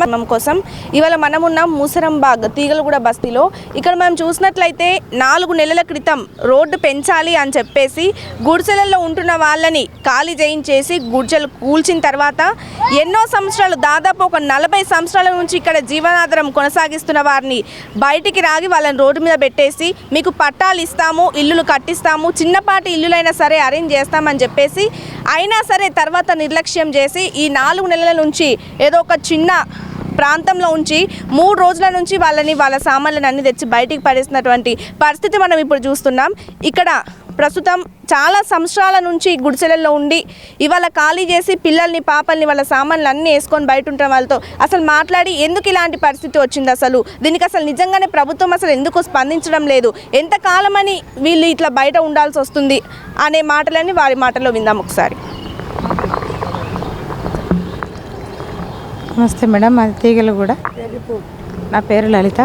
గ్రామం కోసం. ఇవాళ మనం ఉన్నాం మూసరంబాగ్ తీగలగూడ బస్తీలో. ఇక్కడ మనం చూసినట్లయితే నాలుగు నెలల క్రితం రోడ్డు పెంచాలి అని చెప్పేసి గుడిసెలలో ఉంటున్న వాళ్ళని ఖాళీ చేయించేసి గుడిసెలు కూల్చిన తర్వాత ఎన్నో సంవత్సరాలు దాదాపు ఒక నలభై సంవత్సరాల నుంచి ఇక్కడ జీవనాధారం కొనసాగిస్తున్న వారిని బయటికి రాగి వాళ్ళని రోడ్డు మీద పెట్టేసి మీకు పట్టాలు ఇస్తాము ఇల్లులు కట్టిస్తాము చిన్నపాటి ఇల్లులైనా సరే అరేంజ్ చేస్తామని చెప్పేసి అయినా సరే తర్వాత నిర్లక్ష్యం చేసి ఈ నాలుగు నెలల నుంచి ఏదో ఒక చిన్న ప్రాంతంలో ఉంచి మూడు రోజుల నుంచి వాళ్ళని వాళ్ళ సామాన్లను అన్ని తెచ్చి బయటికి పడేసినటువంటి పరిస్థితి మనం ఇప్పుడు చూస్తున్నాం. ఇక్కడ ప్రస్తుతం చాలా సంవత్సరాల నుంచి గుడిసెలలో ఉండి ఇవాళ ఖాళీ చేసి పిల్లల్ని పాపల్ని వాళ్ళ సామాన్లు అన్నీ వేసుకొని బయట ఉంటాం వాళ్ళతో అసలు మాట్లాడి ఎందుకు ఇలాంటి పరిస్థితి వచ్చింది అసలు? దీనికి అసలు నిజంగానే ప్రభుత్వం అసలు ఎందుకు స్పందించడం లేదు? ఎంతకాలమని వీళ్ళు ఇట్లా బయట ఉండాల్సి వస్తుంది? అనే మాటలన్నీ వారి మాటలో విందాం ఒకసారి. నమస్తే మేడం మాది తీగలు కూడా. నా పేరు లలిత.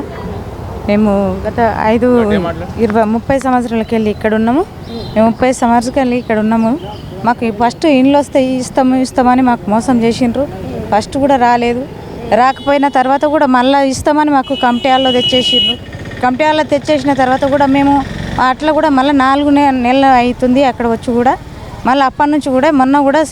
మేము గత ఐదు ఇరవై ముప్పై సంవత్సరాలకి వెళ్ళి ఇక్కడ ఉన్నాము. మేము ముప్పై సంవత్సరాలకి వెళ్ళి ఇక్కడ ఉన్నాము. మాకు ఫస్ట్ ఇండ్లు వస్తే ఇస్తాము ఇస్తామని మాకు మోసం చేసిండ్రు. ఫస్ట్ కూడా రాలేదు. రాకపోయిన తర్వాత కూడా మళ్ళీ ఇస్తామని మాకు కంపెనీల్లో తెచ్చేసిండ్రు. కంపెనీల్లో తెచ్చేసిన తర్వాత కూడా మేము అట్లా కూడా మళ్ళీ నాలుగు నెలలు అవుతుంది అక్కడ వచ్చి కూడా. మళ్ళీ అప్పటి నుంచి కూడా మొన్న కూడా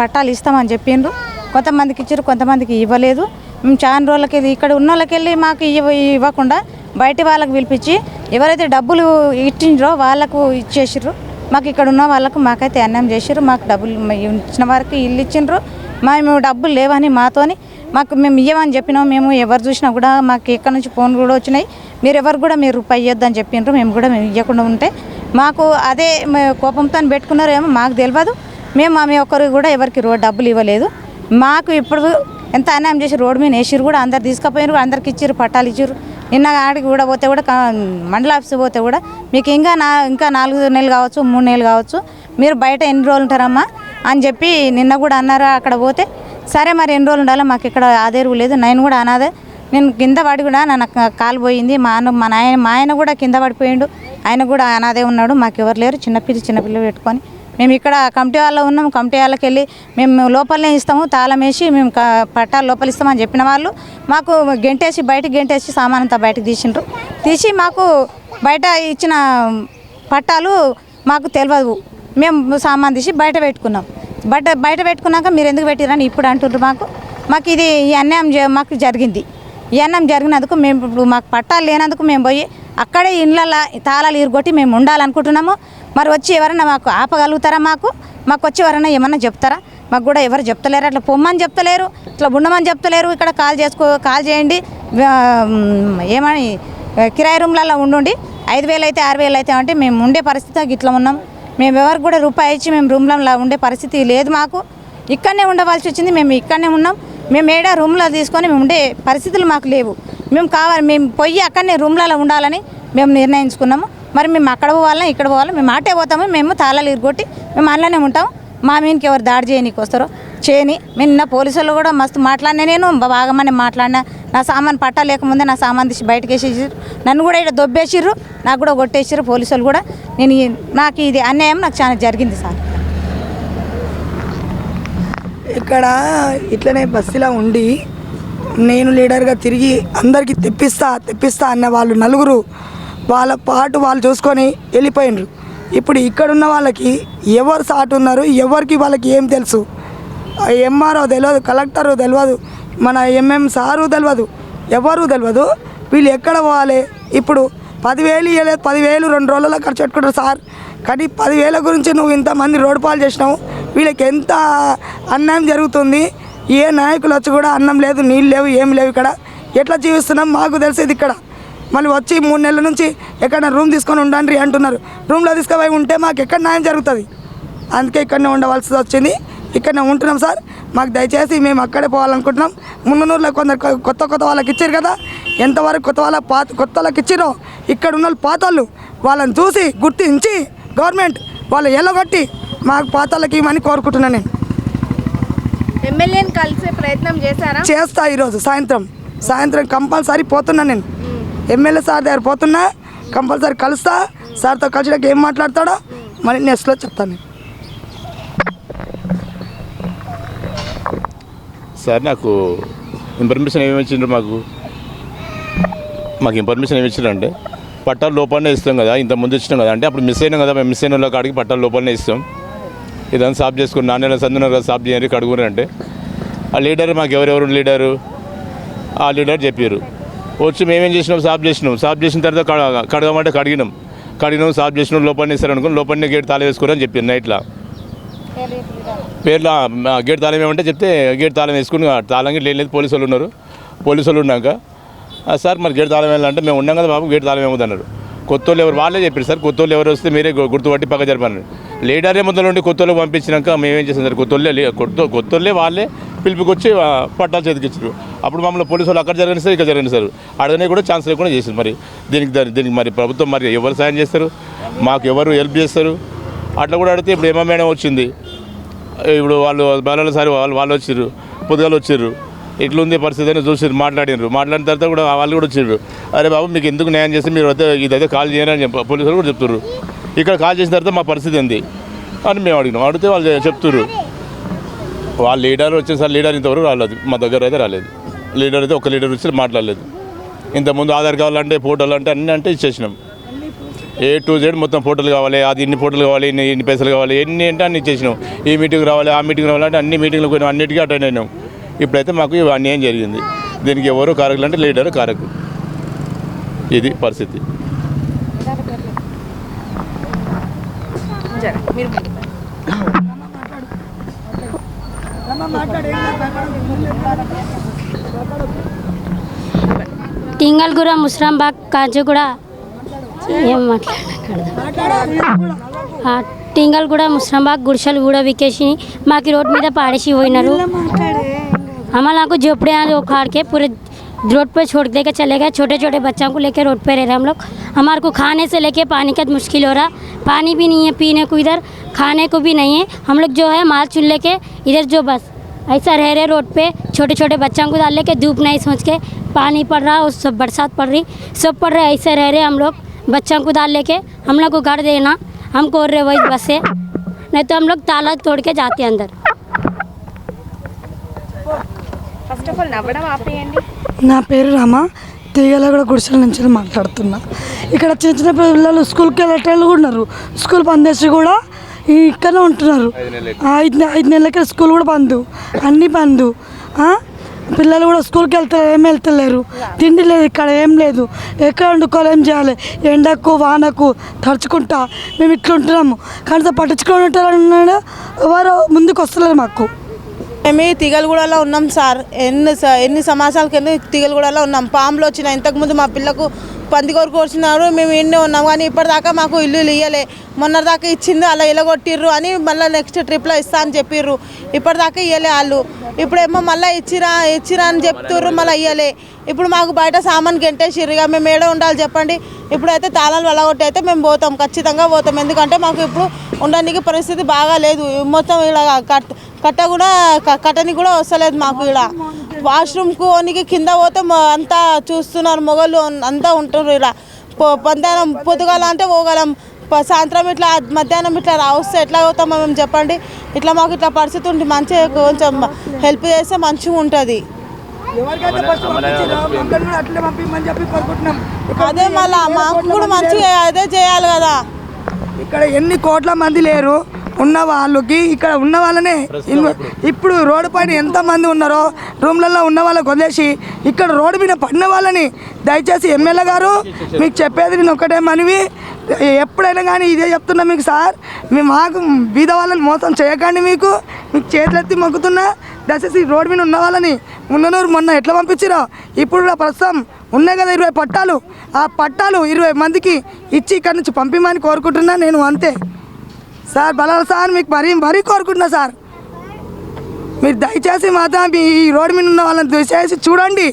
పట్టాలు ఇస్తామని చెప్పిండ్రు. కొంతమందికి ఇచ్చారు కొంతమందికి ఇవ్వలేదు. మేము చాలా రోజులకి వెళ్ళి ఇక్కడ ఉన్న వాళ్ళకెళ్ళి మాకు ఇవ్వ ఇవ్వకుండా బయట వాళ్ళకి పిలిపించి ఎవరైతే డబ్బులు ఇచ్చిండ్రో వాళ్ళకు ఇచ్చేసారు మాకు ఇక్కడ ఉన్న వాళ్ళకు మాకైతే అన్యాయం చేసారు మాకు డబ్బులు ఇచ్చిన వారికి ఇల్లు ఇచ్చిండ్రు. మా మేము డబ్బులు లేవని మాతోని మాకు మేము ఇవ్వమని చెప్పినాం. మేము ఎవరు చూసినా కూడా మాకు ఎక్కడి నుంచి ఫోన్ కూడా వచ్చినాయి. మీరు ఎవరు కూడా మీరు రూపాయి ఇవ్వద్దని చెప్పిండ్రు మేము కూడా మేము ఇవ్వకుండా ఉంటే మాకు అదే మే- కోపంతో పెట్టుకున్నారేమో మాకు తెలియదు మేము ఆమె ఒక్కరు కూడా ఎవరికి రో డబ్బులు ఇవ్వలేదు. మాకు ఇప్పుడు ఎంత అన్యాయం చేసి రోడ్డు మీద వేసిరు కూడా అందరు తీసుకుపోయినారు అందరికి ఇచ్చిర్రు పట్టాలు ఇచ్చారు నిన్న ఆడికి కూడా పోతే కూడా మండల ఆఫీస్ పోతే కూడా మీకు ఇంకా నా ఇంకా నాలుగు నెలలు కావచ్చు మూడు నెలలు కావచ్చు మీరు బయట ఎన్ని రోజులు ఉంటారమ్మా? అని చెప్పి నిన్న కూడా అన్నారు అక్కడ పోతే సరే మరి ఎన్ని రోజులు ఉండాలో మాకు ఇక్కడ ఆదేరు లేదు నేను కూడా అనాదే. నేను కింద పడి కూడా నా కాలు పోయింది మా అన్న మా నాయన మా ఆయన కూడా కింద పడిపోయిండు. ఆయన కూడా అనాదే ఉన్నాడు మాకు ఎవరు లేరు చిన్నపిల్లి చిన్నపిల్లలు పెట్టుకొని. మేము ఇక్కడ కమిటీ వాళ్ళలో ఉన్నాము కమిటీ వాళ్ళకి వెళ్ళి మేము లోపలనే ఇస్తాము తాళం వేసి మేము పట్టాలు లోపల ఇస్తామని చెప్పిన వాళ్ళు. మాకు గెంటేసి బయటకు గెంటేసి సామాన్ అంతా బయటకు తీసిండ్రు. తీసి మాకు బయట ఇచ్చిన పట్టాలు మాకు తెలియదు మేము సామాన్ తీసి బయట పెట్టుకున్నాం. బయట బయట పెట్టుకున్నాక మీరు ఎందుకు పెట్టిరని ఇప్పుడు అంటుండ్రు మాకు. మాకు ఇది ఈ అన్యాయం జ- మాకు జరిగింది. ఈ అన్యాయం జరిగినందుకు మేము ఇప్పుడు మాకు పట్టాలు లేనందుకు మేము పోయి అక్కడే ఇండ్ల తాళాలు ఇరుగొట్టి మేము ఉండాలనుకుంటున్నాము. మరి వచ్చి ఎవరైనా మాకు ఆపగలుగుతారా మాకు? మాకు వచ్చి ఎవరైనా ఏమన్నా చెప్తారా? మాకు కూడా ఎవరు చెప్తలేరు. అట్లా పొమ్మని చెప్తలేరు. ఇట్లా ఉండమని చెప్తలేరు. ఇక్కడ కాల్ చేసుకో కాల్ చేయండి. ఏమని కిరాయి రూమ్లలో ఉండుండి. ఐదు వేలు అయితే ఆరు వేలు అయితే అంటే మేము ఉండే పరిస్థితి ఇట్లా ఉన్నాం. మేము ఎవరికి కూడా రూపాయి ఇచ్చి మేము రూమ్లలో ఉండే పరిస్థితి లేదు మాకు. ఇక్కడనే ఉండవలసి వచ్చింది. మేము ఇక్కడనే ఉన్నాం. మేము ఏడా రూమ్లో తీసుకొని మేము ఉండే పరిస్థితులు మాకు లేవు. మేము కావాలి మేము పోయి అక్కడనే రూమ్లలో ఉండాలని మేము నిర్ణయించుకున్నాము. మరి మేము అక్కడ పోవాలా ఇక్కడ పోవాలా? మేము ఆటే పోతాము మేము తాళాలు ఇరుగొట్టి మేము అందులోనే ఉంటాం మా మీనికి ఎవరు దాడి చేయనీకి వస్తారో? చేయని. మేము నిన్న పోలీసులు కూడా మస్తు మాట్లాడినా నేను బాగా మాట్లాడినా. నా సామాన్ పట్టా లేకముందే నా సామాన్ తీసి బయటకు వేసేసారు నన్ను కూడా ఇక్కడ దొబ్బేసిర్రు. నాకు కూడా కొట్టేసారు పోలీసులు కూడా. నేను నాకు ఇది అన్యాయం నాకు చాలా జరిగింది సార్. ఇక్కడ ఇట్లనే బస్సులో ఉండి నేను లీడర్గా తిరిగి అందరికీ తెప్పిస్తా తెప్పిస్తా అన్న వాళ్ళు నలుగురు వాళ్ళ పాటు వాళ్ళు చూసుకొని వెళ్ళిపోయినరు ఇప్పుడు ఇక్కడ ఉన్న వాళ్ళకి ఎవరు సాటు ఉన్నారు ఎవరికి వాళ్ళకి ఏం తెలుసు? ఎంఆర్ఓ తెలియదు కలెక్టర్ తెలియదు మన ఎంఎం సారు తెలియదు ఎవరు తెలియదు వీళ్ళు ఎక్కడ పోవాలి? ఇప్పుడు పదివేలు ఇవ్వలేదు పదివేలు రెండు రోజుల్లో ఖర్చు పెట్టుకుంటారు సార్. కానీ పదివేల గురించి నువ్వు ఇంతమంది రోడ్డు పాలు చేసినావు వీళ్ళకి ఎంత అన్యాయం జరుగుతుంది? ఏ నాయకులు వచ్చి కూడా అన్నం లేదు నీళ్ళు లేవు ఏం లేవు ఇక్కడ. ఎట్లా జీవిస్తున్నాం? మాకు తెలిసేది ఇక్కడ. మళ్ళీ వచ్చి మూడు నెలల నుంచి ఎక్కడ రూమ్ తీసుకొని ఉండండి అంటున్నారు. రూమ్లో తీసుకుపోయి ఉంటే మాకు ఎక్కడ న్యాయం జరుగుతుంది? అందుకే ఇక్కడనే ఉండవలసి వచ్చింది. ఇక్కడనే ఉంటున్నాం సార్. మాకు దయచేసి మేము అక్కడే పోవాలనుకుంటున్నాం. మున్ననూరులో కొందరు కొత్త కొత్త వాళ్ళకి ఇచ్చారు కదా? ఎంతవరకు కొత్త వాళ్ళ పాత కొత్త వాళ్ళకి ఇచ్చిరో ఇక్కడ ఉన్న పాత వాళ్ళు వాళ్ళని చూసి గుర్తించి గవర్నమెంట్ వాళ్ళు ఎల్లగొట్టి మాకు పాత వాళ్ళకి ఇవ్వమని కోరుకుంటున్నాను నేను. ఎమ్మెల్యేని కలిసే ప్రయత్నం చేశారా? చేస్తా ఈరోజు సాయంత్రం. సాయంత్రం కంపల్సరీ పోతున్నా నేను. ఎమ్మెల్యే సార్ దగ్గర పోతున్నా కంపల్సరీ కలుస్తా. సార్తో కలిసినాక ఏం మాట్లాడతాడో మరి నెక్స్ట్లో చెప్తాను. సార్ నాకు ఇన్ఫర్మేషన్ ఏమి ఇచ్చిండ్రు మాకు? మాకు ఇన్ఫర్మేషన్ ఏమి ఇచ్చిండ్రంటే పట్టాలు లోపలనే ఇస్తాం కదా ఇంత ముందు ఇచ్చినాం కదా అంటే అప్పుడు మిస్ అయినాం కదా మేము మిస్ అయిన వాళ్ళ కాడికి పట్టాలు లోపలనే ఇస్తాం. ఇదంతా సాఫ్ చేసుకుని నాణ్యాల సందున్నారు కదా సాఫ్ చేయండి కడుగురు అంటే ఆ లీడర్ మాకు ఎవరెవరు లీడరు ఆ లీడర్ చెప్పారు వచ్చి మేమేం చేసినాం? సాఫ్ చేసినాం. సాఫ్ చేసిన తర్వాత కడ- కడగమంటే కడిగినాం. కడిగినాం సాఫ్ చేసినాం లోపలనే ఇస్తారు అనుకుని లోపలనే గేట్ తాళం వేసుకోరని చెప్పారు నైట్లో. పేర్ల గేట్ తాళం ఏమంటే చెప్తే గేట్ తాళం వేసుకుని తాళం గేట్ లేదు పోలీసు వాళ్ళు ఉన్నారు. పోలీసు వాళ్ళు ఉన్నాక సార్ మరి గేట్ తాళం వెళ్ళాలంటే మేము ఉన్నాం కదా బాబు గేట్ తాళం ఏమవుతుంది అన్నారు. కొత్తోళ్ళు ఎవరు వాళ్ళే చెప్పారు సార్ కొత్త వాళ్ళు ఎవరు వస్తే మీరే గుర్తుపట్టి పక్క జరపాలని. లీడరే ముందు నుండి కొత్తోళ్ళు పంపించినాక మేమేం చేసాం సార్ కొత్తోళ్ళే కొత్త కొత్తోళ్ళే వాళ్ళే పిలుపుకొచ్చి పిలిపికొచ్చి పట్టాలు చేతికిచ్చారు అప్పుడు మమ్మల్ని పోలీసు వాళ్ళు అక్కడ జరగని సార్ ఇక్కడ జరిగింది సార్. అడగనే కూడా ఛాన్స్ లేకుండా చేశారు మరి. దీనికి దీనికి మరి ప్రభుత్వం మరి ఎవరు సాయం చేస్తారు? మాకు ఎవరు హెల్ప్ చేస్తారు? అట్లా కూడా అడిగితే ఇప్పుడు ఏమో మేడం వచ్చింది. ఇప్పుడు వాళ్ళు బలసారి వాళ్ళు వాళ్ళు వచ్చారు పొద్దుగాలు వచ్చారు ఇట్లుంది పరిస్థితి అని చూసి మాట్లాడినారు. మాట్లాడిన తర్వాత కూడా వాళ్ళు కూడా వచ్చారు. అరే బాబు మీకు ఎందుకు న్యాయం చేస్తే మీరు అయితే ఇదైతే కాల్ చేయరు చెప్పి పోలీసులు కూడా చెప్తున్నారు ఇక్కడ కాల్ చేసిన తర్వాత మా పరిస్థితి ఏంది అని మేము అడిగినాం. అడిగితే వాళ్ళు చెప్తున్నారు వాళ్ళ లీడర్ వచ్చేసరి లీడర్ ఇంతవరకు రాలేదు. మా దగ్గర అయితే రాలేదు. లీడర్ అయితే ఒక లీడర్ వచ్చి మాట్లాడలేదు. ఇంతకుముందు ఆధార్ కావాలంటే ఫోటోలు అంటే అన్నీ అంటే ఇచ్చేసినాం. ఏ టు జెడ్ మొత్తం ఫోటోలు కావాలి అది ఇన్ని ఫోటోలు కావాలి ఇన్ని ఇన్ని పైసలు కావాలి ఎన్ని అంటే అన్ని ఇచ్చేసినాం. ఈ మీటింగ్ రావాలి ఆ మీటింగ్ రావాలంటే అన్ని మీటింగ్లు పోయినాం. అన్నిటికీ అటెండ్ అయినాం. ఇప్పుడైతే మాకు అన్యాయం జరిగింది. దీనికి ఎవరు కారకులు అంటే లీడర్ కారకులు. ఇది పరిస్థితి. జర, మీరు టింగల్గూడ ముస్రాంబాగ్ కాజుగూడ. ఏం మాట్లాడకూడదు. టింగల్గూడ ముస్రాంబాగ్ గుడిసెలు కూడా వికేసి మాకు రోడ్ మీద పాడేసి పోయినారు. हमारा को झोपड़े हैं उखाड़ के पूरे रोड पे छोड़ दे के चले गए। छोटे छोटे बच्चों को लेके रोड पे रह रहे हम लोग। हमारे को खाने से लेके पानी का मुश्किल हो रहा। पानी भी नहीं है, पीने को इधर, खाने को भी नहीं है। हम लोग जो है माल चुन लेके इधर जो बस, ऐसा रह रहे रोड पे। छोटे छोटे बच्चों को डाल लेके धूप नहीं सोच के पानी पड़ रहा और सब बरसात पड़ रही। सब पड़ रहे, ऐसे रह रहे हम लोग। बच्चों को डाल लेके हम लोग को घर देना। हमको और रहे वही बस। नहीं तो हम लोग ताला तोड़ के जाते अंदर। ఫస్ట్ ఆఫ్ ఆల్ నవ్వడం ఆపేయండి. నా పేరు రమ. తీగలగూడ గుడిసెల నుంచి మాట్లాడుతున్నా. ఇక్కడ చిన్న చిన్న పిల్లలు స్కూల్కి వెళ్ళేటోళ్ళు కూడా ఉన్నారు. స్కూల్ బంద్ చేసి కూడా ఇక్కడనే ఉంటున్నారు. ఐదు నె- ఐదు నెలలకి స్కూల్ కూడా బంద్. అన్నీ బంద్. ఆ? పిల్లలు కూడా స్కూల్కి వెళ్తారు ఏం వెళ్తలేరు. తిండి లేదు ఇక్కడ ఏం లేదు. ఎక్కడ వండుకోవాలి ఏం చేయాలి? ఎండకు వానకు తడుచుకుంటా. మేము ఇట్లా ఉంటున్నాము. కానీ పట్టించుకొని ఉంటారు ఎవరు ముందుకు వస్తలేరు మాకు. మేము తిగలగూడలో ఉన్నాం సార్. ఎన్ని స- ఎన్ని సమాసాల కింద తిగలగూడలో ఉన్నాం. పాములు వచ్చిన ఇంతకుముందు మా పిల్లకు పందికొరకు వచ్చినారు మేము ఇండే ఉన్నాం. కానీ ఇప్పటిదాకా మాకు ఇల్లు ఇయ్యలే. మొన్న దాకా ఇచ్చింది అలా ఇలగొట్టిర్రు అని మళ్ళీ నెక్స్ట్ ట్రిప్లో ఇస్తా అని చెప్పిర్రు. ఇప్పటిదాకా ఇయ్యలే వాళ్ళు. ఇప్పుడేమో మళ్ళీ ఇచ్చిరా ఇచ్చిరా అని చెప్తుర్రు మళ్ళీ ఇయ్యలే. ఇప్పుడు మాకు బయట సామాన్ గెంటేసిర్రు. ఇక మేము ఏడ ఉండాలి చెప్పండి. ఇప్పుడైతే తాళాలు వెళ్ళగొట్టి అయితే మేము పోతాం. ఖచ్చితంగా పోతాం. ఎందుకంటే మాకు ఇప్పుడు ఉండడానికి పరిస్థితి బాగా లేదు మొత్తం ఇలా కట్ కట్ట కూడా కట్టని కూడా వస్తలేదు మాకు ఇక్కడ వాష్రూమ్కు ఓనికి కింద పోతే అంతా చూస్తున్నారు మొగలు అంతా ఉంటున్నారు ఇలా మధ్యాహ్నం పొద్దుగాల అంటే పోగలం. సాయంత్రం ఇట్లా మధ్యాహ్నం ఇట్లా రావస్తే ఎట్లా అవుతామో మేము చెప్పండి. ఇట్లా మాకు ఇట్లా పరిస్థితి ఉంటే మంచిగా కొంచెం హెల్ప్ చేస్తే మంచిగా ఉంటుంది. అదే మళ్ళా మాకు కూడా మంచిగా అదే చేయాలి కదా. ఇక్కడ ఎన్ని కోట్ల మంది లేరు? ఉన్న వాళ్ళకి ఇక్కడ ఉన్న వాళ్ళనే ఇప్పుడు. రోడ్డు పైన ఎంత మంది ఉన్నారో రూమ్లలో ఉన్న వాళ్ళకి వదిలేసి ఇక్కడ రోడ్డు మీద పడిన వాళ్ళని దయచేసి ఎమ్మెల్యే గారు మీకు చెప్పేది నేను ఒకటే మనవి. ఎప్పుడైనా కానీ ఇదే చెప్తున్నా మీకు సార్. మీ మాకు బీద వాళ్ళని మోసం చేయకండి మీకు. మీకు చేతులెత్తి మొక్కుతున్నా. దయచేసి రోడ్డు మీద ఉన్న వాళ్ళని ఉన్ననూరు మొన్న ఎట్లా పంపించిరో ఇప్పుడు ప్రస్తుతం ఉన్నాయి కదా ఇరవై పట్టాలు. ఆ పట్టాలు ఇరవై మందికి ఇచ్చి ఇక్కడ నుంచి పంపిమని కోరుకుంటున్నా నేను అంతే. సార్ బలాల సార్ మీకు మరీ మరీ కోరుకుంటున్నా సార్. మీరు దయచేసి మాత్రం మీ ఈ రోడ్డు మీద ఉన్న వాళ్ళని దయచేసి చూడండి.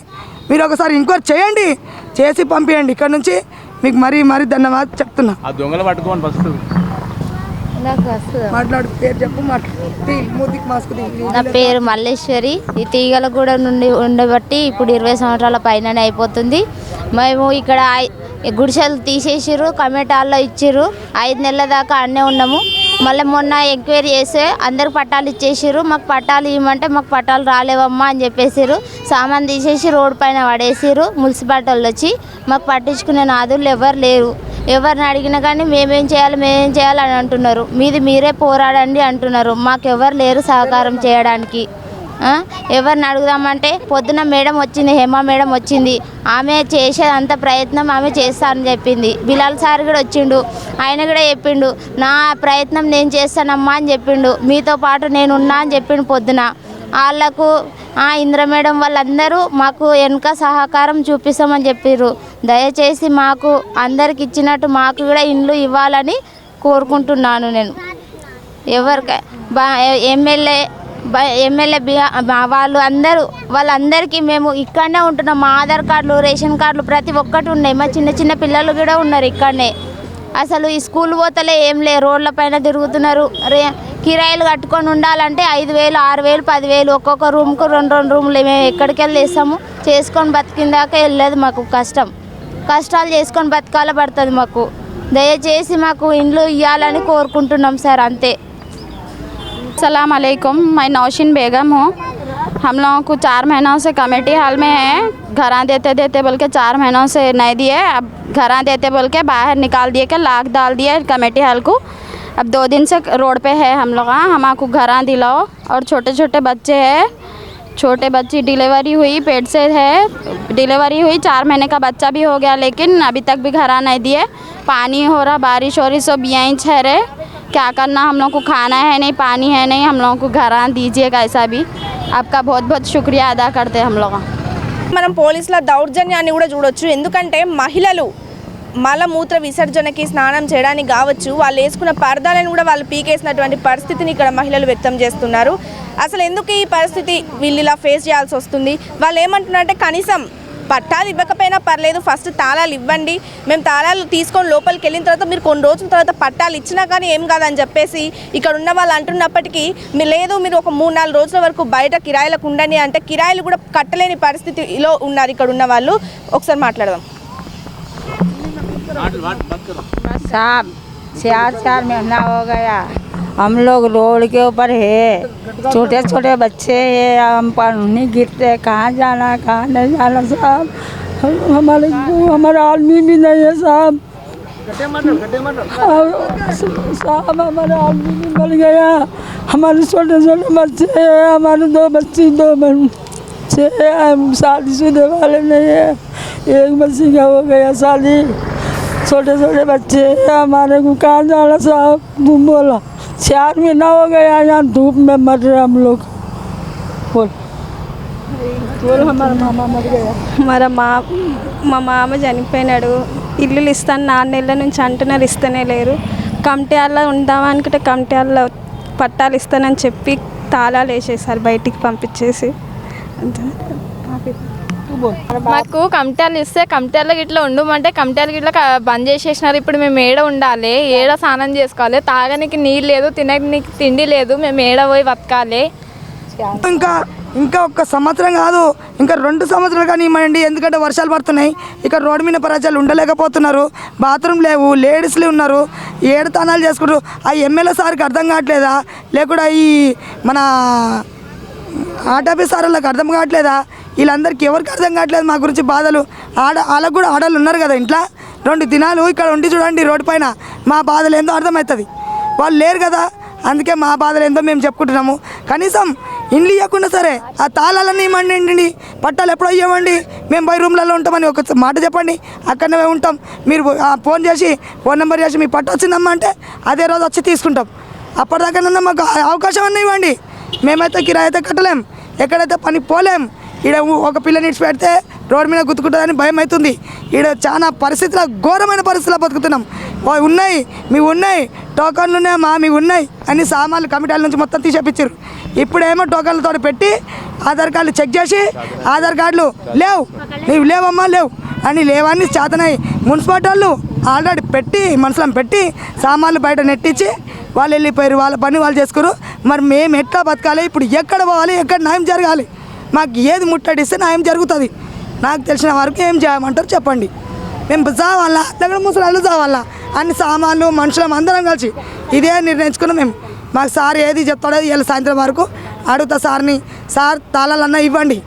మీరు ఒకసారి ఎంక్వైరీ చేయండి. చేసి పంపించండి ఇక్కడ నుంచి మీకు మరీ మరీ ధన్యవాదాలు చెప్తున్నా. ఆ దొంగలు పట్టుకోండి ఫస్ట్ మాట్లాడు పేరు చెప్పు మాట్లాడు. మాస్క్ నా పేరు మల్లేశ్వరి. ఈ తీగలగూడ నుండి ఉండబట్టి ఇప్పుడు ఇరవై సంవత్సరాల పైననే అయిపోతుంది. మేము ఇక్కడ గుడిసెలు తీసేసిర్రు కమిటాల్లో ఇచ్చిర్రు. ఐదు నెలల దాకా అన్నే ఉన్నాము. మళ్ళీ మొన్న ఎంక్వైరీ చేస్తే అందరికి పట్టాలు ఇచ్చేసారు మాకు పట్టాలు ఇవ్వమంటే మాకు పట్టాలు రాలేవమ్మా అని చెప్పేసారు సామాన్ తీసేసి రోడ్డు పైన పడేసారు మున్సిపాలిటీ వాళ్ళు వచ్చి. మాకు పట్టించుకునే నాదులు ఎవరు లేరు. ఎవరిని అడిగినా కానీ మేమేం చేయాలి మేమేం చేయాలి అని అంటున్నారు. మీది మీరే పోరాడండి అంటున్నారు. మాకు ఎవరు లేరు సహకారం చేయడానికి. ఎవరిని అడుగుదామంటే పొద్దున మేడం వచ్చింది హేమ మేడం వచ్చింది. ఆమె చేసేదంత ప్రయత్నం ఆమె చేస్తానని చెప్పింది. బిలాల్ సార్ కూడా వచ్చిండు. ఆయన కూడా చెప్పిండు నా ప్రయత్నం నేను చేస్తానమ్మా అని చెప్పిండు. మీతో పాటు నేను ఉన్నా అని చెప్పిండు పొద్దున. వాళ్ళకు ఆ ఇంద్ర మేడం వాళ్ళందరూ మాకు వెనుక సహకారం చూపిస్తామని చెప్పారు దయచేసి మాకు అందరికి ఇచ్చినట్టు మాకు కూడా ఇండ్లు ఇవ్వాలని కోరుకుంటున్నాను నేను. ఎవరికి బా ఎమ్మెల్యే ఎమ్మెల్యే బిహా- వాళ్ళు అందరూ వాళ్ళందరికీ మేము ఇక్కడనే ఉంటున్నాం. మా ఆధార్ కార్డులు రేషన్ కార్డులు ప్రతి ఒక్కటి ఉన్నాయి. మా చిన్న చిన్న పిల్లలు కూడా ఉన్నారు ఇక్కడనే. అసలు ఈ స్కూల్ పోతలే ఏం లే రోడ్ల పైన తిరుగుతున్నారు. రే కిరాయిలు కట్టుకొని ఉండాలంటే ఐదు వేలు ఆరు వేలు పదివేలు ఒక్కొక్క రూమ్కు రెండు రెండు రూమ్లు. మేము ఎక్కడికి వెళ్ళి వేస్తాము చేసుకొని బతికిందాక వెళ్ళలేదు మాకు కష్టం. కష్టాలు చేసుకొని బతకాల పడుతుంది మాకు. దయచేసి మాకు ఇండ్లు ఇవ్వాలని కోరుకుంటున్నాం సార్ అంతే. सलाम अलैकुम मैं नौशीन बेगम हूँ। हम लोगों को चार महीनों से कमेटी हाल में है। घरा देते देते बोल के चार महीनों से नहीं दिए। अब घरा देते बोल के बाहर निकाल दिए, के लाख डाल दिए कमेटी हाल को। अब दो दिन से रोड पे है हम लोग हाँ। हमको घरा दिलाओ। और छोटे छोटे बच्चे हैं। छोटे बच्ची डिलीवरी हुई, पेट से है। डिलीवरी हुई, चार महीने का बच्चा भी हो गया, लेकिन अभी तक भी घरा नहीं दिए। पानी हो रहा, बारिश हो रही, सब यहीं ठहरे क्या करना हम लोग को खाना है नहीं पानी है नहीं हम लोगों को घरा दीजिएगा ऐसा भी आपका बहुत बहुत शुक्रिया अदा करते हैं हम लोग మనం పోలీసుల దౌర్జన్యాన్ని కూడా చూడొచ్చు ఎందుకంటే మహిళలు మలమూత్ర విసర్జనకి స్నానం చేయడానికి కావచ్చు వాళ్ళు వేసుకున్న పరదాలను కూడా వాళ్ళు పీకేసినటువంటి పరిస్థితిని ఇక్కడ మహిళలు వ్యక్తం చేస్తున్నారు అసలు ఎందుకు ఈ పరిస్థితి వీళ్ళు ఇలా ఫేస్ చేయాల్సి వస్తుంది వాళ్ళు ఏమంటున్నారంటే కనీసం పట్టాలు ఇవ్వకపోయినా పర్లేదు ఫస్ట్ తాళాలు ఇవ్వండి మేము తాళాలు తీసుకొని లోపలికి వెళ్ళిన తర్వాత మీరు కొన్ని రోజుల తర్వాత పట్టాలు ఇచ్చినా కానీ ఏం కాదని చెప్పేసి ఇక్కడ ఉన్న వాళ్ళు అంటున్నప్పటికీ మీరు లేదు మీరు ఒక మూడు నాలుగు రోజుల వరకు బయట కిరాయిలకు ఉండండి అంటే కిరాయిలు కూడా కట్టలేని పరిస్థితిలో ఉన్నారు ఇక్కడ ఉన్న వాళ్ళు ఒకసారి మాట్లాడదాం साहब चार चार महीना हो गया हम लोग रोड के ऊपर है। छोटे छोटे बच्चे हैं, हम पर नहीं गिरते कहाँ जाना, कहाँ नहीं जाना साहब? हमारे हमारा आदमी भी नहीं है साहब। साहब, हमारा आदमी भी मर गया। हमारे छोटे छोटे बच्चे हैं, हमारे दो बच्ची, दो बच्चे शादीशुदा वाले नहीं है। एक बच्ची का हो गया शादी। छोटे छोटे बच्चे हमारे को कहाँ जाना साहब? तुम बोला। चार महीना हो गया यहाँ धूप में मर रहे हम लोग बोल बोल हमारा मामा मर गया మరి మా మా మామ చనిపోయినాడు ఇల్లులు ఇస్తాను నాలుగు నెలల నుంచి అంటున్నారు ఇస్తూనే లేరు కమిటీల్లో ఉందామా అనుకుంటే కమిటీల్లో పట్టాలు ఇస్తానని చెప్పి తాళాలు వేసేసారు బయటికి పంపించేసి అంతే మాకు కమిటాలు ఇస్తే కమిటాలు ఇట్లా ఉండమంటే కమిటాలు ఇట్లా క- బంద్ చేసేసినారు. ఇప్పుడు మేము ఏడ ఉండాలి? ఏడ స్నానం చేసుకోవాలి? తాగనికి నీళ్ళు లేదు తినడానికి తిండి లేదు. మేము ఏడ పోయి బతకాలి? ఇంకా ఇంకా ఒక్క సంవత్సరం కాదు. ఇంకా రెండు సంవత్సరాలు కానీ ఇవ్వండి ఎందుకంటే వర్షాలు పడుతున్నాయి. ఇక్కడ రోడ్డు మీద ప్రజలు ఉండలేకపోతున్నారు. బాత్రూమ్ లేవు. లేడీస్లు ఉన్నారు. ఏడు తానాలు చేసుకుంటారు? ఆ ఎమ్మెల్యే సార్కి అర్థం కావట్లేదా? లేకుండా ఈ మన ఆర్టీపీ సార్ వాళ్ళకి అర్థం కావట్లేదా? వీళ్ళందరికీ ఎవరికి అర్థం కావట్లేదు మా గురించి బాధలు. ఆడ వాళ్ళకు కూడా ఆడలు ఉన్నారు కదా ఇంట్లో. రెండు దినాలు ఇక్కడ ఉండి చూడండి రోడ్డు పైన. మా బాధలు ఏందో అర్థమవుతుంది. వాళ్ళు లేరు కదా. అందుకే మా బాధలు ఏందో మేము చెప్పుకుంటున్నాము. కనీసం ఇండ్లు ఇవ్వకుండా సరే ఆ తాళాలన్నీ ఇవ్వండి పట్టాలు ఎప్పుడో ఇవ్వండి మేము బై రూమ్లలో ఉంటామని ఒక మాట చెప్పండి. అక్కడనే ఉంటాం. మీరు ఫోన్ చేసి ఫోన్ నెంబర్ చేసి మీ పట్ట వచ్చిందమ్మా అంటే అదే రోజు వచ్చి తీసుకుంటాం. అప్పటిదాకా మాకు అవకాశం అన్నీ ఇవ్వండి. మేమైతే కిరాయి అయితే కట్టలేం. ఎక్కడైతే పని పోలేం. ఈడ ఒక పిల్లని ఇడిచి పెడితే రోడ్డు మీద గుర్తుకుంటుందని భయం అవుతుంది. ఈడ చాలా పరిస్థితుల ఘోరమైన పరిస్థితుల్లో బతుకుతున్నాం. ఉన్నాయి మీ ఉన్నాయి టోకన్లు మా మీ ఉన్నాయి అన్ని సామాన్లు కమిటీల నుంచి మొత్తం తీసేపించారు ఇప్పుడేమో టోకన్లతో పెట్టి ఆధార్ కార్డులు చెక్ చేసి ఆధార్ కార్డులు లేవు. నీవు లేవమ్మా లేవు. అని లేవని చేతనై మున్సిపాలిటీ వాళ్ళు ఆల్రెడీ పెట్టి మనుషులను పెట్టి సామాన్లు బయట నెట్టించి వాళ్ళు వెళ్ళిపోయారు వాళ్ళ పని వాళ్ళు చేసుకోరు మరి మేము ఎట్లా బతకాలి? ఇప్పుడు ఎక్కడ పోవాలి? ఎక్కడ న్యాయం జరగాలి? మాకు ఏది ముట్టడిస్తే న్యాయం జరుగుతుంది? నాకు తెలిసిన వరకు ఏం చేయమంటారు చెప్పండి. మేము చావాలా లేకపోతే ముసలాళ్ళు చావాలా అన్ని సామాన్లు మనుషులం అందరం కలిసి ఇదే నిర్ణయించుకున్నాం మేము. మాకు సార్ ఏది చెప్తాడో ఇవాళ సాయంత్రం వరకు అడుగుతా సార్ని. సార్ తాళాలన్నా ఇవ్వండి.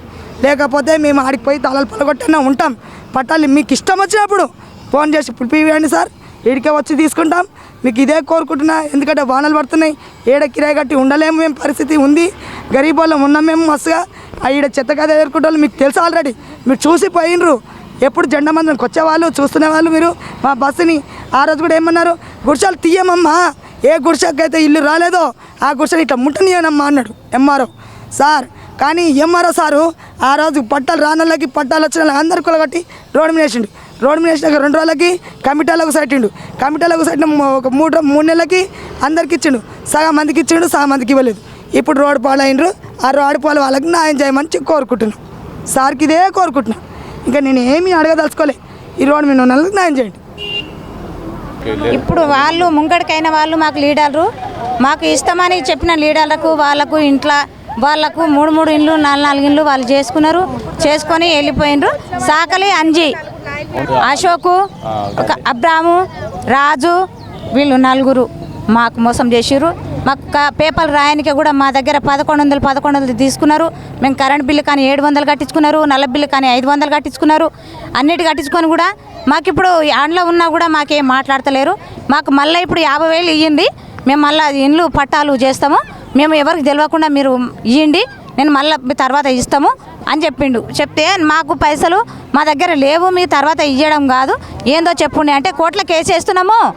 లేకపోతే మేము ఆడికి పోయి తాళాలు పలగొట్టన్నా ఉంటాం. పట్టాలి. మీకు ఇష్టం వచ్చినప్పుడు ఫోన్ చేసి పిలిపివ్వండి సార్. ఇడికే వచ్చి తీసుకుంటాం. మీకు ఇదే కోరుకుంటున్నా? ఎందుకంటే వానలు పడుతున్నాయి. ఏడ కిరాయి కట్టి ఉండలేము మేము పరిస్థితి ఉంది. గరీబ్ వాళ్ళం ఉన్నాం మేము మస్తుగా. ఆ ఈడ చెత్త కథ ఎదుర్కొంటే మీకు తెలుసు ఆల్రెడీ మీరు చూసి పోయినరు ఎప్పుడు జెండా మందరికి వచ్చేవాళ్ళు చూస్తున్న వాళ్ళు మీరు. మా బస్సుని ఆ రోజు కూడా ఏమన్నారు? గుడిసెలు తీయమమ్మా ఏ గుడిసెకైతే ఇల్లు రాలేదో ఆ గుడిసెని ఇట్లా ముట్టనియనమ్మా అన్నాడు ఎంఆర్ఓ సార్. కానీ ఎంఆర్ఓ సారు ఆ రోజు పట్టాలు రానోళ్ళకి పట్టాలు వచ్చిన వాళ్ళకి అందరు కొలగట్టి రోడ్డు మీద వేసిండు. రోడ్డు మీద వేసినాక రెండు రోజులకి కమిటాలకు సట్టిండు కమిటాలకు సట్టిన ఒక మూడు మూడు నెలలకి అందరికి ఇచ్చిండు. సగం మందికి ఇచ్చిండు సగం మందికి ఇవ్వలేదు. ఇప్పుడు రోడ్డు పాలు ఆ రోడ్డు పాలు వాళ్ళకి న్యాయం చేయమని కోరుకుంటున్నాను సార్కి ఇదే కోరుకుంటున్నా. ఇంకా నేను ఏమీ అడగదలుచుకోలే. ఈ రోడ్డు మీద ఉన్న వాళ్ళకి న్యాయం చేయండి. ఇప్పుడు వాళ్ళు ముంగడికైన వాళ్ళు మాకు లీడర్లు. మాకు ఇష్టమని చెప్పిన లీడర్లకు వాళ్ళకు ఇంట్లో వాళ్ళకు మూడు మూడు ఇండ్లు నాలుగు నాలుగు ఇండ్లు వాళ్ళు చేసుకున్నారు. చేసుకొని వెళ్ళిపోయినరు సాకలి అంజీ. అశోకు ఒక అబ్రాము రాజు వీళ్ళు నలుగురు మాకు మోసం చేసిర్రు. మాకు క- పేపర్లు రాయడానికి కూడా మా దగ్గర పదకొండు వందలు పదకొండు వందలు తీసుకున్నారు. మేము కరెంట్ బిల్లు కానీ ఏడు వందలు కట్టించుకున్నారు నల్ల బిల్లు కానీ ఐదు వందలు కట్టించుకున్నారు. అన్నిటి కట్టించుకొని కూడా మాకు ఇప్పుడు ఆండ్లో ఉన్నా కూడా మాకేం మాట్లాడతలేరు. మాకు మళ్ళీ ఇప్పుడు యాభై వేలు ఇవ్వండి మేము మళ్ళీ ఇండ్లు పట్టాలు చేస్తాము. మేము ఎవరికి తెలియకుండా మీరు ఇవ్వండి నేను మళ్ళీ మీ తర్వాత ఇస్తాము అని చెప్పిండు. చెప్తే మాకు పైసలు మా దగ్గర లేవు మీ తర్వాత ఇవ్వడం కాదు. ఏందో చెప్పుండి అంటే కోట్ల కేసు వేస్తున్నాము.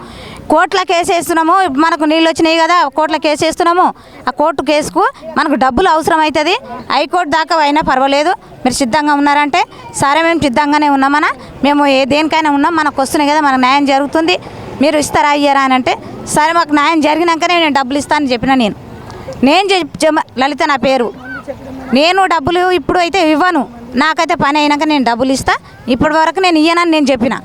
కోట్ల కేసు వేస్తున్నాము. మనకు నీళ్ళు వచ్చినాయి కదా కోట్ల కేసు వేస్తున్నాము. ఆ కోర్టు కేసుకు మనకు డబ్బులు అవసరం అవుతుంది హైకోర్టు దాకా అయినా పర్వాలేదు. మీరు సిద్ధంగా ఉన్నారంటే సరే మేము సిద్ధంగానే ఉన్నామన్నా మేము ఏ దేనికైనా ఉన్నాం. మనకు వస్తున్నాయి కదా మనకు న్యాయం జరుగుతుంది. మీరు ఇస్తారా అయ్యారా అని అంటే సరే మాకు న్యాయం జరిగినాకనే నేను డబ్బులు ఇస్తానని చెప్పిన నేను. నేను చెప్- లలిత నా పేరు. నేను డబ్బులు ఇప్పుడు అయితే ఇవ్వను. నాకైతే పని అయినాక నేను డబ్బులు ఇస్తా. ఇప్పటి వరకు నేను ఇయ్యనని నేను చెప్పిన.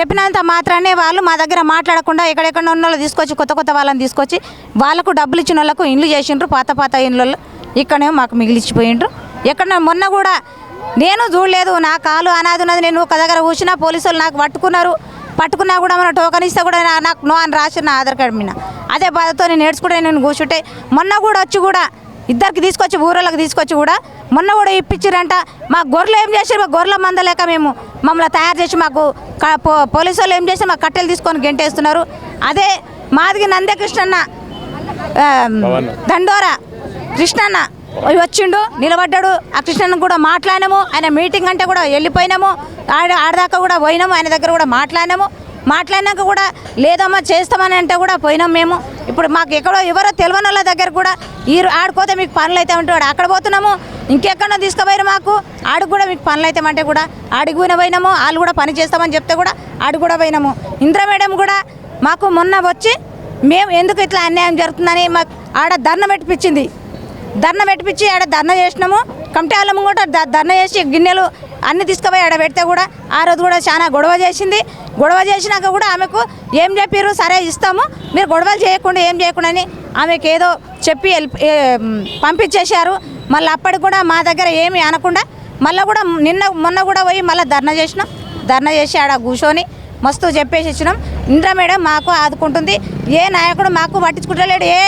చెప్పినంత మాత్రానే వాళ్ళు మా దగ్గర మాట్లాడకుండా ఎక్కడెక్కడ ఉన్న వాళ్ళు తీసుకొచ్చి కొత్త కొత్త వాళ్ళని తీసుకొచ్చి వాళ్ళకు డబ్బులు ఇచ్చిన వాళ్ళకు ఇండ్లు చేసిండ్రు. పాత పాత ఇండ్లలో ఇక్కడనే మాకు మిగిలిచ్చిపోయిండ్రు. ఎక్కడ మొన్న కూడా నేను చూడలేదు. నా కాలు అనాది ఉన్నది. నేను ఒక దగ్గర కూర్చున్నా పోలీసులు నాకు పట్టుకున్నారు. పట్టుకున్నా కూడా మన టోకన్ ఇస్తే కూడా నా- నాకు నో అని రాసి నా ఆధార్ కార్డు మీద. అదే బాధతో నేను నేర్చుకుంటే నేను కూర్చుంటే మొన్న కూడా వచ్చి కూడా ఇద్దరికి తీసుకొచ్చి ఊరలకు తీసుకొచ్చి కూడా మొన్న కూడా ఇప్పించారంట. మా గొర్రెలు ఏం చేసారు మా గొర్రెల మంద లేక మేము మమ్మల్ని తయారు చేసి మాకు పోలీసు వాళ్ళు ఏం చేసి మా కట్టెలు తీసుకొని గెంటేస్తున్నారు. అదే మాదిగి నందకృష్ణన్న దండోరా కృష్ణన్న వచ్చిండు నిలబడ్డాడు. ఆ కృష్ణన్న కూడా మాట్లాడినాము. ఆయన మీటింగ్ అంటే కూడా వెళ్ళిపోయినాము. ఆడ ఆడదాకా కూడా పోయినాము. ఆయన దగ్గర కూడా మాట్లాడినాము. మాట్లాడినాక కూడా లేదమ్మా చేస్తామని అంటే కూడా పోయినాం మేము. ఇప్పుడు మాకు ఎక్కడో ఎవరో తెలియని వాళ్ళ దగ్గర కూడా ఈ ఆడుకోతే మీకు పనులు అయితే ఉంటాడు అక్కడ పోతున్నాము ఇంకెక్కడో తీసుకుపోయారు మాకు. ఆడికి కూడా మీకు పనులు అయితే అంటే కూడా ఆడికి పోయిన పోయినాము వాళ్ళు కూడా పని చేస్తామని చెప్తే కూడా ఆడికి కూడా పోయినాము. ఇంద్ర మేడం కూడా మాకు మొన్న వచ్చి మేము ఎందుకు ఇట్లా అన్యాయం జరుగుతుందని మాకు ఆడ ధర్న పెట్టిపించింది. ధర్న పెట్టిపించి ఆడ ధర్న చేసినాము. కమిటీ వాళ్ళము కూడా ద- ధర్న చేసి గిన్నెలు అన్ని తీసుకుపోయి ఆడ పెడితే కూడా ఆ రోజు కూడా చాలా గొడవ చేసింది. గొడవ చేసినాక కూడా ఆమెకు ఏం చెప్పారు సరే ఇస్తాము. మీరు గొడవలు చేయకుండా ఏం చేయకుండా అని ఆమెకు ఏదో చెప్పి పంపించేశారు. మళ్ళీ అప్పటికి కూడా మా దగ్గర ఏమీ అనకుండా మళ్ళీ కూడా నిన్న మొన్న కూడా పోయి మళ్ళీ ధర్నా చేసినాం. ధర్నా చేసి ఆడ కూర్చొని మస్తు చెప్పేసి ఇచ్చినాం ఇంద్ర మేడం మాకు ఆదుకుంటుంది. ఏ నాయకుడు మాకు పట్టించుకుంటలేడు. ఏ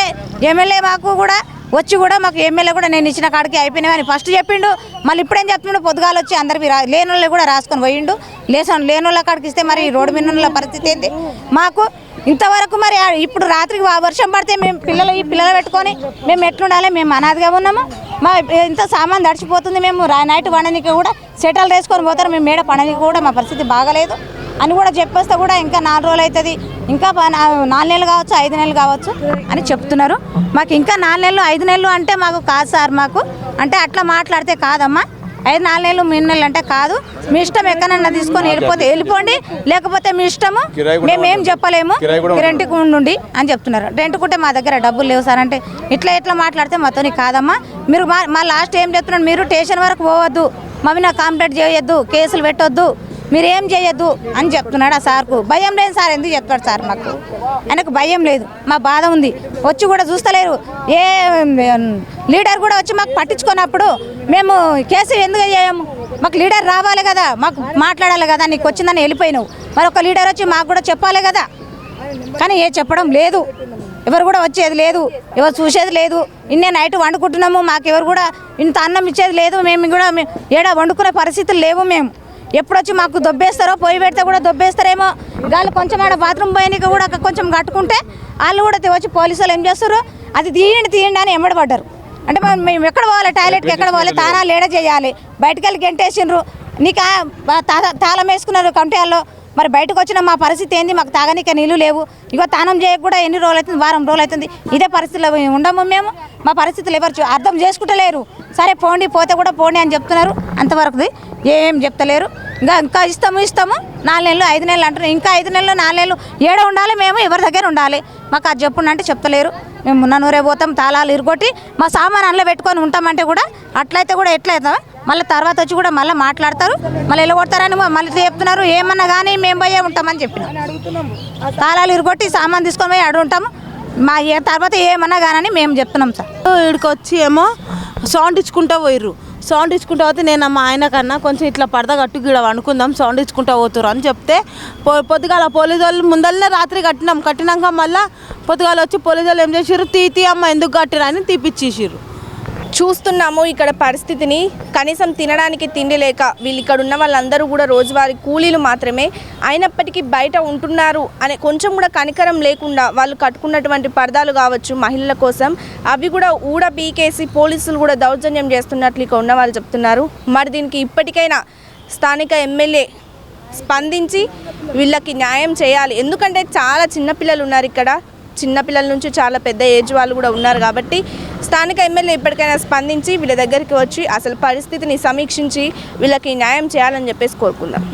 ఎమ్మెల్యే మాకు కూడా వచ్చి కూడా మాకు ఎమ్మెల్యే కూడా నేను ఇచ్చిన కాడికి అయిపోయినాయని ఫస్ట్ చెప్పిండు. మళ్ళీ ఇప్పుడేం చెప్తున్నాడు? పొద్దుగాలు వచ్చి అందరికి రా లేని వాళ్ళు కూడా రాసుకొని పోయిండు. లేసం లేని వాళ్ళ కాడికి ఇస్తే మరి రోడ్డు మీద ఉన్న పరిస్థితి ఏంటి మాకు ఇంతవరకు మరి ఇప్పుడు రాత్రికి వర్షం పడితే మేము పిల్లలు ఈ పిల్లలు పెట్టుకొని మేము ఎట్లుండాలి? మేము అనాదిగా ఉన్నాము. మా ఇంత సామాన్ తడిచిపోతుంది మేము నైట్ వండనికి కూడా సెటల్ వేసుకొని పోతారు. మేము మేడ పండనికి కూడా మా పరిస్థితి బాగలేదు. అని కూడా చెప్పేస్తే కూడా ఇంకా నాలుగు రోజులు అవుతుంది. ఇంకా నాలుగు నెలలు కావచ్చు ఐదు నెలలు కావచ్చు అని చెప్తున్నారు. మాకు ఇంకా నాలుగు నెలలు ఐదు నెలలు అంటే మాకు కాదు సార్ మాకు. అంటే అట్లా మాట్లాడితే కాదమ్మా. ఐదు నాలుగు నెలలు మూడు నెలలు అంటే కాదు. మీ ఇష్టం ఎక్కడన్నా తీసుకొని వెళ్ళిపోతే వెళ్ళిపోండి. లేకపోతే మీ ఇష్టము మేము. చెప్పలేము. రెంట్కి ఉండి అని చెప్తున్నారు. రెంట్కుంటే మా దగ్గర డబ్బులు లేవు సార్ అంటే ఇట్లా ఇట్లా మాట్లాడితే మాతోని కాదమ్మా. మీరు మా మా లాస్ట్ ఏం చెప్తున్నారు మీరు స్టేషన్ వరకు పోవద్దు. మమ్మీ నాకు కంప్లైంట్ చేయొద్దు. కేసులు పెట్టొద్దు. మీరు ఏం చేయొద్దు అని చెప్తున్నాడు ఆ సార్కు. భయం లేదు సార్ ఎందుకు చెప్తాడు సార్ మాకు? ఆయనకు భయం లేదు. మా బాధ ఉంది. వచ్చి కూడా చూస్తలేరు. ఏ లీడర్ కూడా వచ్చి మాకు పట్టించుకున్నప్పుడు మేము కేసు ఎందుకు చేయము మాకు లీడర్ రావాలి కదా మాకు మాట్లాడాలి కదా నీకు వచ్చిందని వెళ్ళిపోయినావు. మరి ఒక లీడర్ వచ్చి మాకు కూడా చెప్పాలి కదా. కానీ ఏ చెప్పడం లేదు. ఎవరు కూడా వచ్చేది లేదు. ఎవరు చూసేది లేదు. ఇన్నే నైట్ వండుకుంటున్నాము మాకు ఎవరు కూడా ఇంత అన్నం ఇచ్చేది లేదు. మేము కూడా ఏడా వండుకునే పరిస్థితులు లేవు మేము. ఎప్పుడొచ్చి మాకు దొబ్బేస్తారో పొయ్యి పెడితే కూడా దొబ్బేస్తారేమో. వాళ్ళు కొంచెం ఆడ బాత్రూమ్ పోయినాక కూడా కొంచెం కట్టుకుంటే వాళ్ళు కూడా వచ్చి పోలీసులు ఏం చేస్తారు? అది తీయండి తీయండి అని ఎమ్మడబడ్డారు అంటే మనం మేము ఎక్కడ పోవాలి? టాయిలెట్కి ఎక్కడ పోవాలి? తానాలు ఏడ చేయాలి? బయటకెళ్ళి గెంటేసిండ్రు. నీకు తాళం వేసుకున్నారు కంటే మరి బయటకు వచ్చిన మా పరిస్థితి ఏంది? మాకు తాగనీక నీళ్ళు లేవు. ఇగో తానం చేయక కూడా ఎన్ని రోజులు అవుతుంది వారం రోజులు అవుతుంది ఇదే పరిస్థితిలో ఉండము మేము. మా పరిస్థితులు ఎవరు చూ- అర్థం చేసుకుంటలేరు. సరే పోండి పోతే కూడా పోండి అని చెప్తున్నారు. అంతవరకు ఏం చెప్తలేరు. ఇంకా ఇంకా ఇస్తాము ఇస్తాము. నాలుగు నెలలు ఐదు నెలలు అంటున్నారు. ఇంకా ఐదు నెలలు నాలుగు నెలలు ఏడ ఉండాలి మేము? ఎవరి దగ్గర ఉండాలి? మాకు అది చెప్పుండి అంటే చెప్తలేరు. మేము మున్ననూరే పోతాం తాళాలు ఇరుగొట్టి మా సామాన్ అందులో పెట్టుకొని ఉంటామంటే కూడా అట్లయితే కూడా ఎట్లయితే? మళ్ళీ తర్వాత వచ్చి కూడా మళ్ళీ మాట్లాడతారు. మళ్ళీ వెళ్ళగొడతారని మళ్ళీ చెప్తున్నారు. ఏమన్నా కానీ మేము పోయే ఉంటామని చెప్పిన. తాళాలు ఇరుగొట్టి సామాన్ తీసుకొని పోయి అడుగుంటాము మా ఏ తర్వాత ఏమన్నా కానీ మేము చెప్తున్నాం సార్. ఇక్కడికి వచ్చి ఏమో సౌండ్ ఇచ్చుకుంటూ పోయిర్రు. సౌండ్ ఇచ్చుకుంటూ పోతే నేను మా ఆయన కన్నా కొంచెం ఇట్లా పడద కట్టు గీడ వండుకుందాం సౌండ్ ఇచ్చుకుంటూ పోతురు అని చెప్తే పొ పొద్దుగాల పోలీసు వాళ్ళు ముందల్లే రాత్రి కట్టినాం. కట్టినాక మళ్ళీ పొద్దుగాల వచ్చి పోలీసు వాళ్ళు ఏం చేసిర్రు? తీ తీ అమ్మ ఎందుకు కట్టిరా అని తీపిచ్చేసిర్రు. చూస్తున్నాము ఇక్కడ పరిస్థితిని. కనీసం తినడానికి తిండి లేక వీళ్ళు ఇక్కడ ఉన్న వాళ్ళందరూ కూడా రోజువారీ కూలీలు మాత్రమే. అయినప్పటికీ బయట ఉంటున్నారు అనే కొంచెం కూడా కనికరం లేకుండా వాళ్ళు కట్టుకున్నటువంటి పర్దాలు కావచ్చు మహిళల కోసం అవి కూడా ఊడ బీకేసి పోలీసులు కూడా దౌర్జన్యం చేస్తున్నట్లు ఇక్కడ ఉన్న వాళ్ళు చెప్తున్నారు. మరి దీనికి ఇప్పటికైనా స్థానిక ఎమ్మెల్యే స్పందించి వీళ్ళకి న్యాయం చేయాలి. ఎందుకంటే చాలా చిన్నపిల్లలు ఉన్నారు ఇక్కడ. చిన్నపిల్లల నుంచి చాలా పెద్ద ఏజ్ వాళ్ళు కూడా ఉన్నారు కాబట్టి స్థానిక ఎమ్మెల్యే ఇప్పటికైనా స్పందించి వీళ్ళ దగ్గరికి వచ్చి అసలు పరిస్థితిని సమీక్షించి వీళ్ళకి న్యాయం చేయాలని చెప్పేసి కోరుకుందాం.